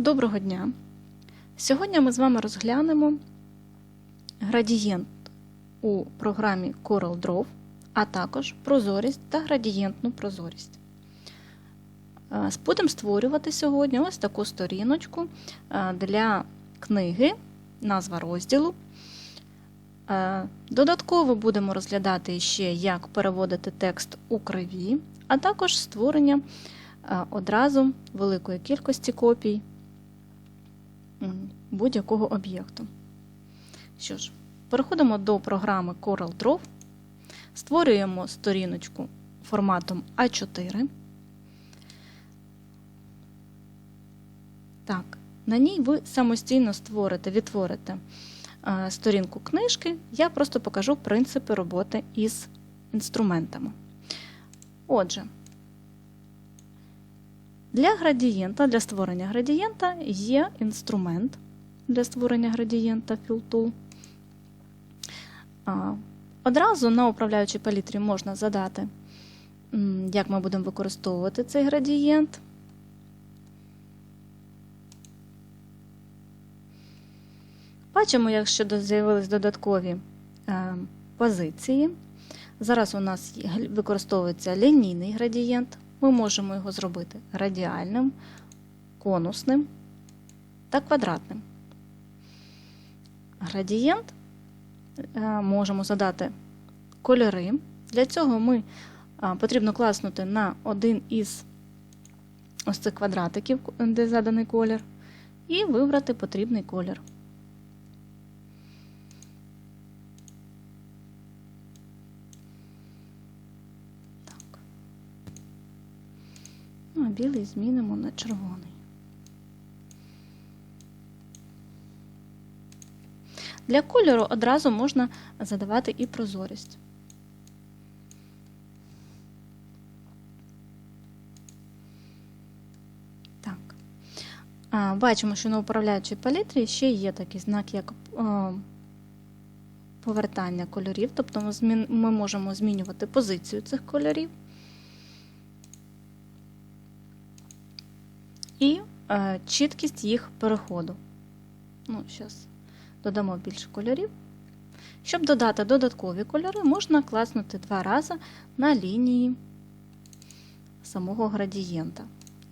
Доброго дня! Сьогодні ми з вами розглянемо градієнт у програмі CorelDRAW, а також прозорість та градієнтну прозорість. Е, Будемо створювати сьогодні ось таку сторіночку е, для книги, назва розділу. Е, Додатково будемо розглядати ще, як переводити текст у криві, а також створення одразу великої кількості копій будь-якого об'єкту. Що ж, переходимо до програми CorelDRAW, створюємо сторіночку форматом А4. Так, на ній ви самостійно створите, відтворите е, сторінку книжки. Я просто покажу принципи роботи із інструментами. Отже, для градієнта, для створення градієнта є інструмент для створення градієнта Fill. Одразу на управляючій палітрі можна задати, як ми будемо використовувати цей градієнт. Бачимо, якщо з'явились додаткові е, позиції. Зараз у нас використовується лінійний градієнт. Ми можемо його зробити радіальним, конусним та квадратним. Градієнт е, можемо задати кольори. Для цього ми потрібно класнути на один із ось цих квадратиків, де заданий колір, і вибрати потрібний колір. Так. Ну, а білий змінимо на червоний. Для кольору одразу можна задавати і прозорість. Так. Бачимо, що на управляючій палітрі ще є такий знак, як е, повертання кольорів, тобто ми можемо змінювати позицію цих кольорів. І е, чіткість їх переходу. Ну, зараз додамо більше кольорів. Щоб додати додаткові кольори, можна класнути два рази на лінії самого градієнта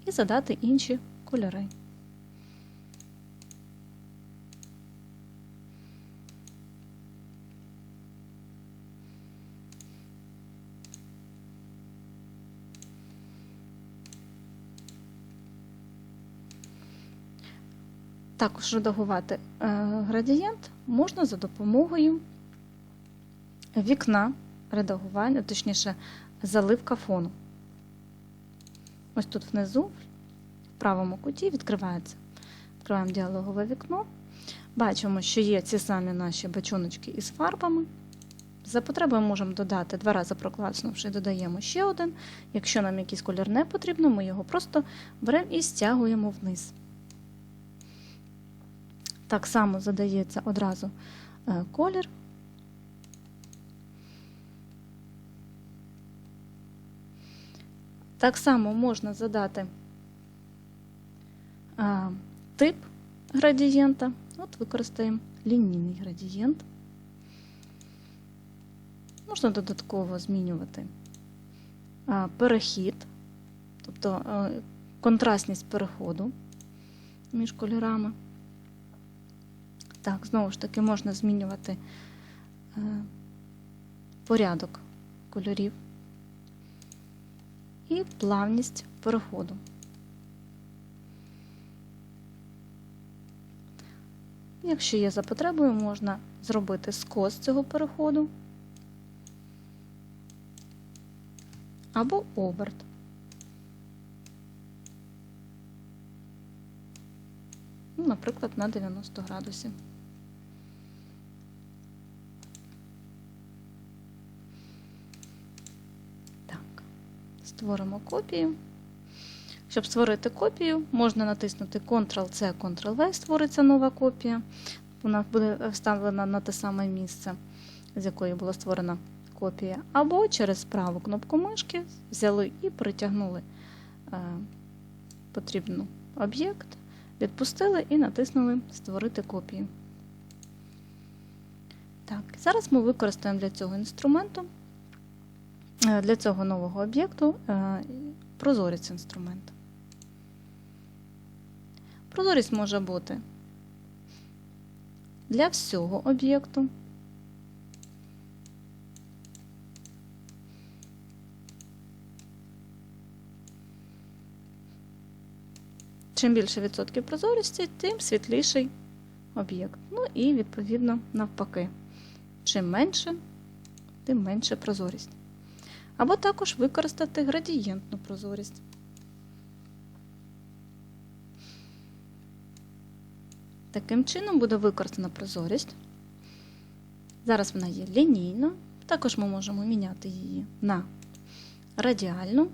і задати інші кольори. Також редагувати е, градієнт можна за допомогою вікна редагування, точніше, заливка фону. Ось тут внизу, в правому куті, відкривається. Відкриваємо діалогове вікно. Бачимо, що є ці самі наші бачоночки із фарбами. За потребою можемо додати два рази прокласнувши, додаємо ще один. Якщо нам якийсь колір не потрібно, ми його просто беремо і стягуємо вниз. Так само задається одразу е, колір. Так само можна задати е, тип градієнта. От використаємо лінійний градієнт. Можна додатково змінювати е, перехід, тобто контрастність переходу між кольорами. Так, знову ж таки, можна змінювати е, порядок кольорів і плавність переходу. Якщо є за потребою, можна зробити скос цього переходу або оберт. Наприклад, на 90 градусів. Так, створимо копію. Щоб створити копію, можна натиснути Ctrl-C, Ctrl-V, створиться нова копія. Вона буде вставлена на те саме місце, з якої була створена копія. Або через праву кнопку мишки взяли і притягнули е, потрібний об'єкт відпустили і натиснули Створити копію. Так, зараз ми використаємо для цього інструменту, е, для цього нового об'єкту е, прозорість інструмент. Прозорість може бути для всього об'єкту. Чим більше відсотків прозорості, тим світліший об'єкт. Ну і, відповідно, навпаки. Чим менше, тим менше прозорість. Або також використати градієнтну прозорість. Таким чином буде використана прозорість. Зараз вона є лінійна, також ми можемо міняти її на радіальну,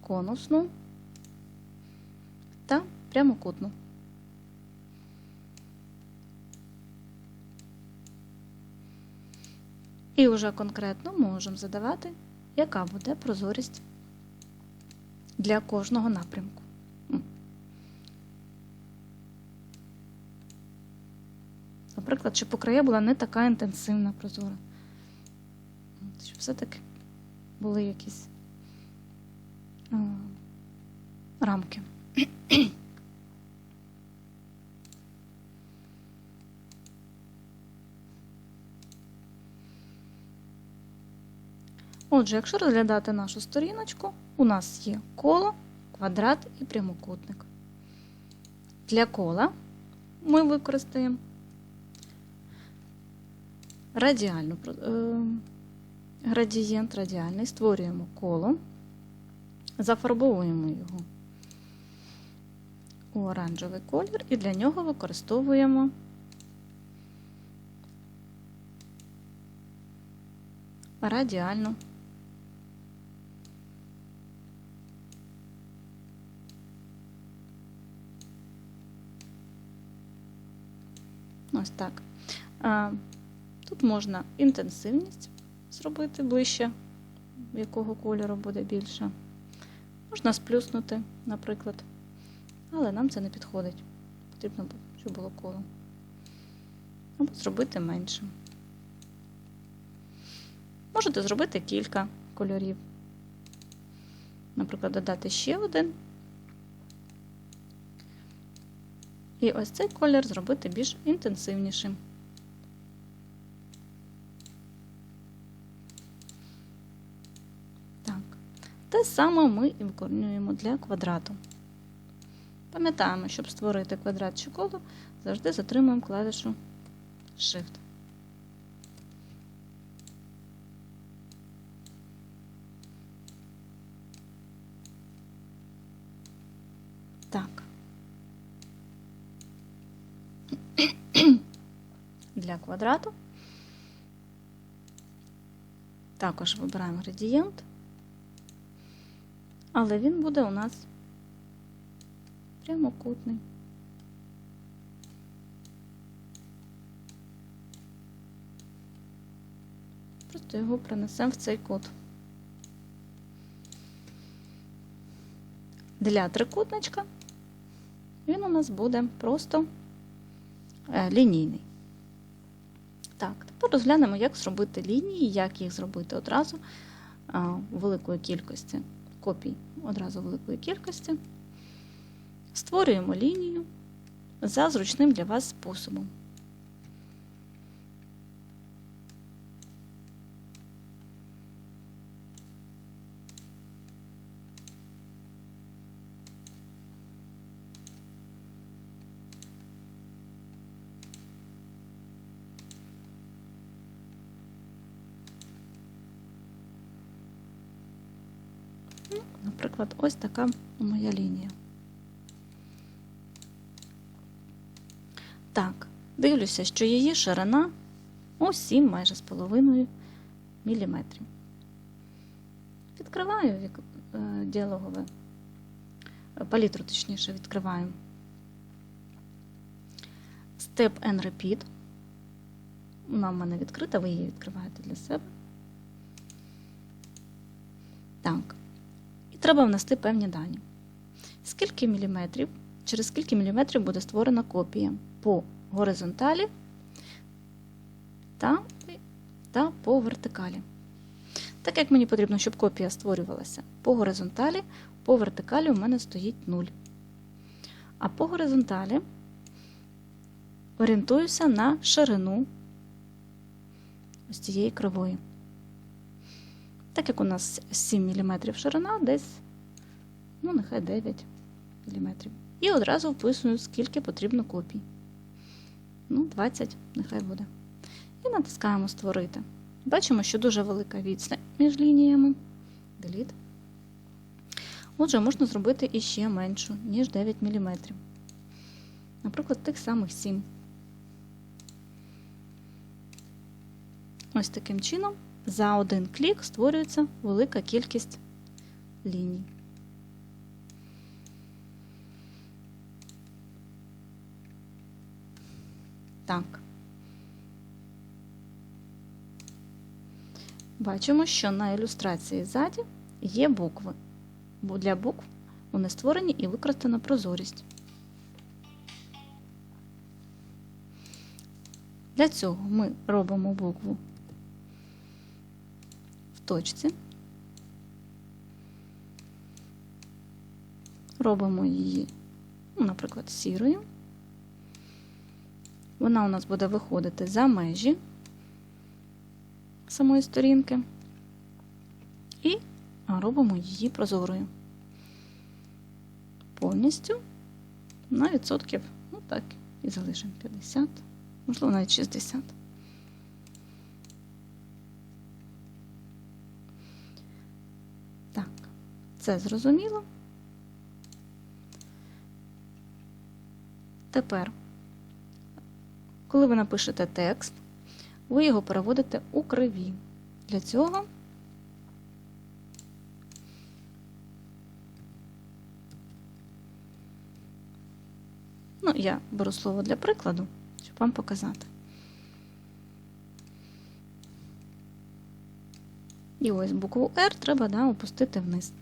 конусну та прямокутну. І вже конкретно можемо задавати, яка буде прозорість для кожного напрямку. Наприклад, щоб у края була не така інтенсивна прозора. Щоб все-таки були якісь рамки. Отже, якщо розглядати нашу сторіночку, у нас є коло, квадрат і прямокутник. Для кола ми використаємо радіальну, е, градієнт радіальний, створюємо коло, зафарбовуємо його у оранжевий колір і для нього використовуємо радіальну Ось так. Тут можна інтенсивність зробити ближче, якого кольору буде більше. Можна сплюснути, наприклад. Але нам це не підходить. Потрібно, щоб було коло. Або зробити менше. Можете зробити кілька кольорів. Наприклад, додати ще один. І ось цей колір зробити більш інтенсивнішим. Так. Те саме ми і виконуємо для квадрату. Пам'ятаємо, щоб створити квадрат чи коло, завжди затримуємо клавішу Shift. Так. Для квадрату. Також вибираємо градієнт, але він буде у нас прямокутний. Просто його принесемо в цей кут. Для трикутничка він у нас буде просто е, лінійний. Так, тепер розглянемо, як зробити лінії, як їх зробити одразу а, великої кількості копій, одразу великої кількості. Створюємо лінію за зручним для вас способом. Наприклад, ось така моя лінія. Так, дивлюся, що її ширина у 7 майже з половиною міліметрів. Відкриваю вік- е, діалогове, е, палітру, точніше, відкриваю. Step and Repeat. Вона в мене відкрита, ви її відкриваєте для себе. Так. І треба внести певні дані. скільки міліметрів, через скільки міліметрів буде створена копія по горизонталі та, та по вертикалі. Так як мені потрібно, щоб копія створювалася по горизонталі, по вертикалі у мене стоїть 0. А по горизонталі орієнтуюся на ширину ось цієї кривої. Так як у нас 7 мм ширина, десь, ну, нехай 9 мм. І одразу вписую, скільки потрібно копій. Ну, 20, нехай буде. І натискаємо Створити. Бачимо, що дуже велика відстань між лініями. Delete. Отже, можна зробити іще меншу, ніж 9 мм. Наприклад, тих самих 7. Ось таким чином за один клік створюється велика кількість ліній. Так. Бачимо, що на ілюстрації ззаді є букви, бо для букв вони створені і використана прозорість. Для цього ми робимо букву в точці, робимо її, ну, наприклад, сірою. Вона у нас буде виходити за межі самої сторінки і робимо її прозорою. Повністю на відсотків, ну так, і залишимо 50, можливо, навіть 60. Так, це зрозуміло. Тепер, коли ви напишете текст, ви його переводите у криві. Для цього ну, я беру слово для прикладу, щоб вам показати. І ось букву R треба да, опустити вниз.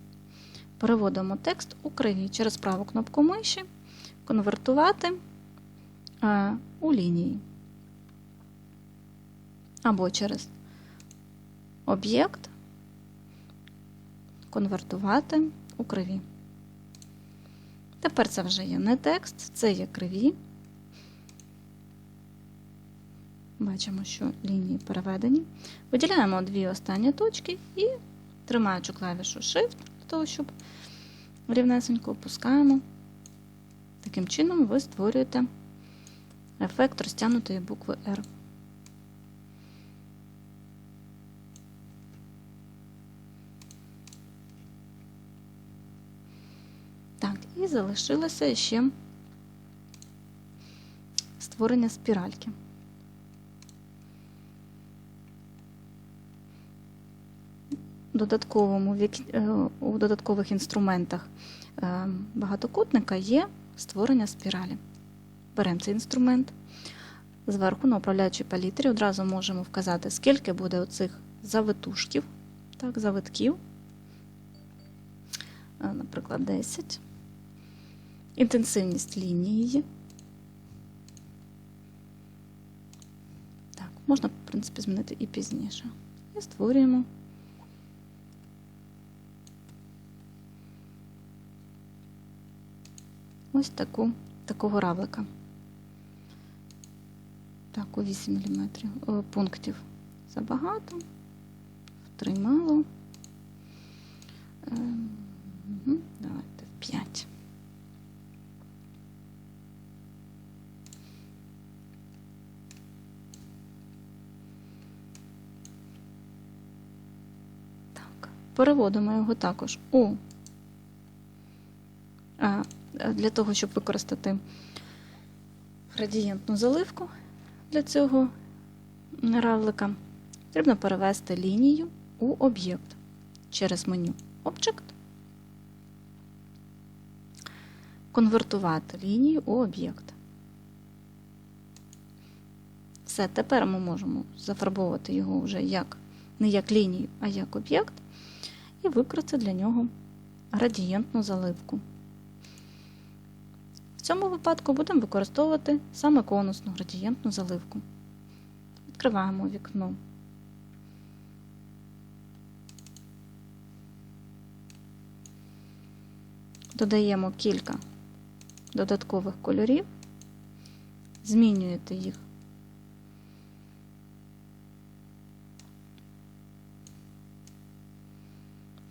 Переводимо текст у криві через праву кнопку миші, конвертувати а, у лінії або через об'єкт конвертувати у криві. Тепер це вже є не текст, це є криві. Бачимо, що лінії переведені. Виділяємо дві останні точки і, тримаючи клавішу Shift, для того, щоб рівнесенько опускаємо. Таким чином ви створюєте ефект розтягнутої букви R. Так, і залишилося ще створення спіральки. Додатковому, у додаткових інструментах багатокутника є створення спіралі. Беремо цей інструмент. Зверху на управляючій палітрі одразу можемо вказати, скільки буде оцих завитушків, так, завитків, наприклад, 10 інтенсивність лінії. Так, можна, в принципі, змінити і пізніше. І створюємо. Ось таку, такого равлика. Так, у 8 мм пунктів забагато, в 3. Ем, давайте в 5. Переводимо його також у для того, щоб використати градієнтну заливку для цього равлика, потрібно перевести лінію у об'єкт через меню Object, конвертувати лінію у об'єкт. Все, тепер ми можемо зафарбовувати його вже як не як лінію, а як об'єкт і викрити для нього градієнтну заливку. Цьому випадку будемо використовувати саме конусну градієнтну заливку. Відкриваємо вікно. Додаємо кілька додаткових кольорів, змінюєте їх.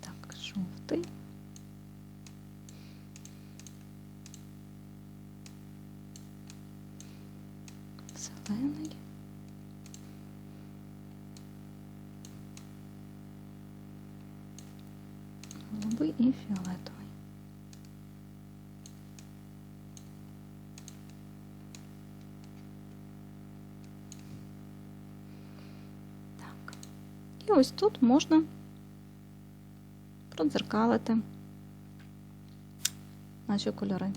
Так, жовтий. Зелений. Голубий і фіолетовий. Так. І ось тут можна продзеркалити наші кольори.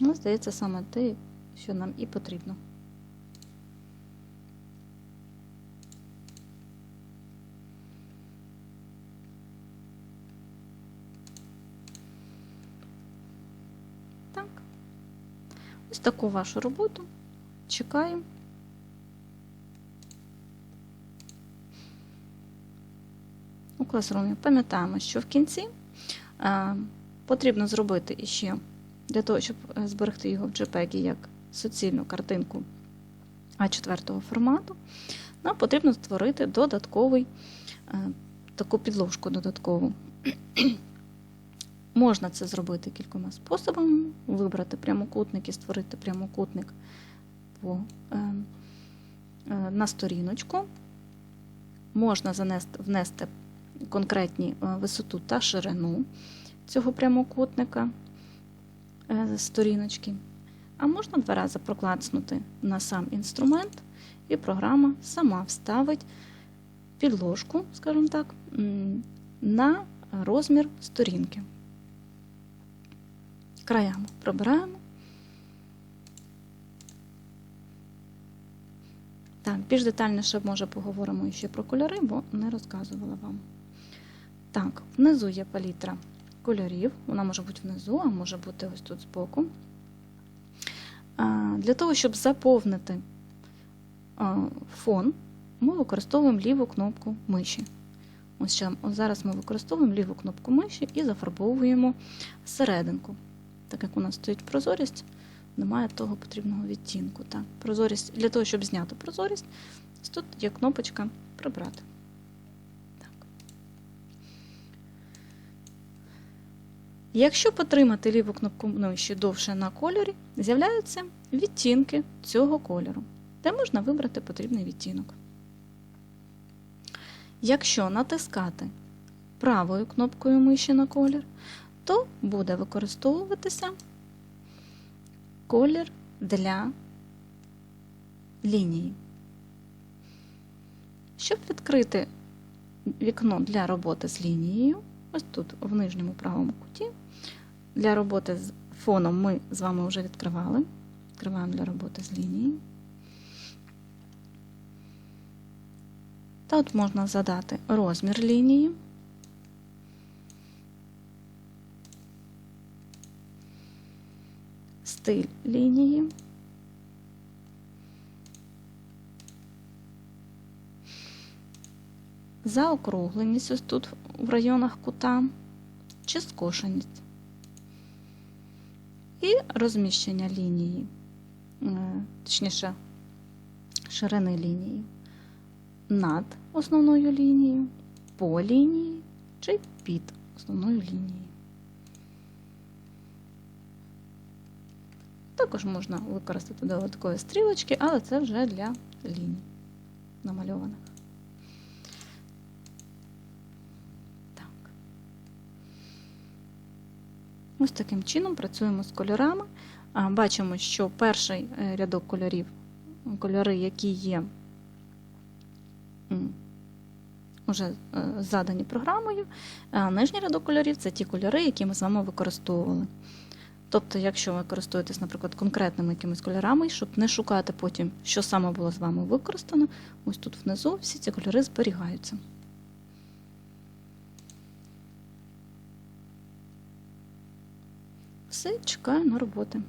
Ну, здається, саме те, що нам і потрібно. Так. Ось таку вашу роботу. Чекаю. У класрумі пам'ятаємо, що в кінці е, потрібно зробити іще для того, щоб е, зберегти його в JPEG як суцільну картинку А4 формату, нам потрібно створити додатковий е, таку підложку додаткову. Можна це зробити кількома способами, вибрати прямокутник і створити прямокутник по, е, е, на сторіночку. Можна занести, внести конкретні висоту та ширину цього прямокутника сторіночки. А можна два рази проклацнути на сам інструмент, і програма сама вставить підложку, скажімо так, на розмір сторінки. Краями пробираємо. Так, більш детальніше, може, поговоримо ще про кольори, бо не розказувала вам. Так, внизу є палітра кольорів, вона може бути внизу, а може бути ось тут збоку. Для того, щоб заповнити фон, ми використовуємо ліву кнопку миші. Ось зараз ми використовуємо ліву кнопку миші і зафарбовуємо серединку. Так як у нас стоїть прозорість, немає того потрібного відтінку. Так, прозорість, Для того, щоб зняти прозорість, тут є кнопочка Прибрати. Якщо потримати ліву кнопку миші довше на кольорі, з'являються відтінки цього кольору, де можна вибрати потрібний відтінок. Якщо натискати правою кнопкою миші на колір, то буде використовуватися колір для лінії. Щоб відкрити вікно для роботи з лінією, ось тут в нижньому правому куті, для роботи з фоном ми з вами вже відкривали. Відкриваємо для роботи з лінією. Та от можна задати розмір лінії. Стиль лінії. Заокругленість тут в районах кута чи скошеність. І розміщення лінії, е, точніше, ширини лінії над основною лінією, по лінії чи під основною лінією. Також можна використати додаткові стрілочки, але це вже для ліній намальованих. Ось таким чином працюємо з кольорами. Бачимо, що перший е, рядок кольорів, кольори, які є вже е, задані програмою, а нижній рядок кольорів це ті кольори, які ми з вами використовували. Тобто, якщо ви користуєтесь, наприклад, конкретними якимись кольорами, щоб не шукати потім, що саме було з вами використано, ось тут внизу всі ці кольори зберігаються. Все, чекаю на роботи.